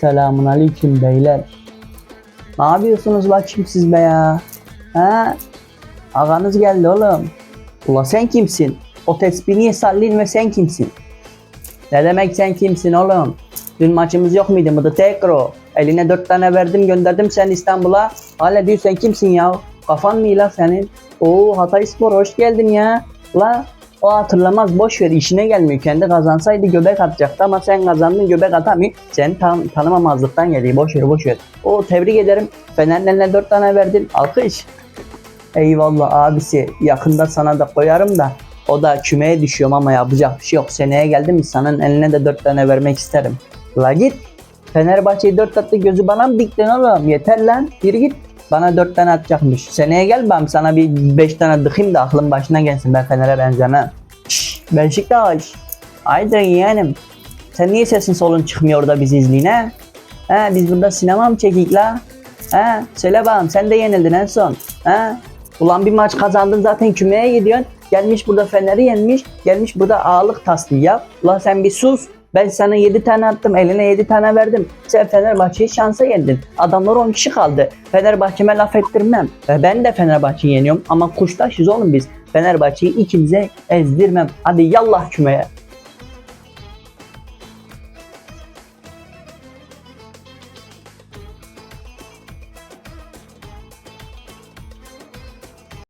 Selamun aleyküm beyler. Ne yapıyorsunuz bakayım siz be ya? Ha? Ağanız geldi oğlum. Ula sen kimsin? O tespihi niye sallin ve sen kimsin? Ne demek sen kimsin oğlum? Dün maçımız yok muydu mıdı tekro? Eline dört tane verdim gönderdim sen İstanbul'a. Hala diyor sen kimsin ya? Kafan mı la senin? Oo Hatay Spor hoş geldin ya. La o hatırlamaz boş ver işine gelmiyor. Kendi kazansaydı göbek atacaktı ama sen kazandın göbek atamıyor. Seni tan tanımamazlıktan geliyor boş ver boş ver. O tebrik ederim. Fener'in eline dört tane verdin. Alkış. Eyvallah abisi. Yakında sana da koyarım da. O da kümeye düşüyorum ama yapacak bir şey yok. Seneye geldim mi senin eline de dört tane vermek isterim. La git. Fenerbahçe'yi dört attı gözü bana mı diktin oğlum? Yeter lan. Bir git. Bana dört tane atacakmış. Seneye gel ben sana bir beş tane dıkayım da aklın başına gelsin. Ben Fener'e benzemem. Şşş, Beşiktaş. Haydi yeğenim. Sen niye sesin solun çıkmıyor da bizi izleyin? He biz burada sinema mı çekik la? He söyle bakalım sen de yenildin en son. He? Ulan bir maç kazandın zaten kümeye gidiyorsun. Gelmiş burada Fener'i yenmiş. Gelmiş burada ağalık tasliği yap. Ulan sen bir sus. Ben sana 7 tane attım. Eline 7 tane verdim. Sen Fenerbahçe'yi şansa yendin. Adamlar 10 kişi kaldı. Fenerbahçe'me laf ettirmem. Ve ben de Fenerbahçe'yi yeniyorum. Ama kuştaşız oğlum biz. Fenerbahçe'yi ikimize ezdirmem. Hadi yallah kümeye.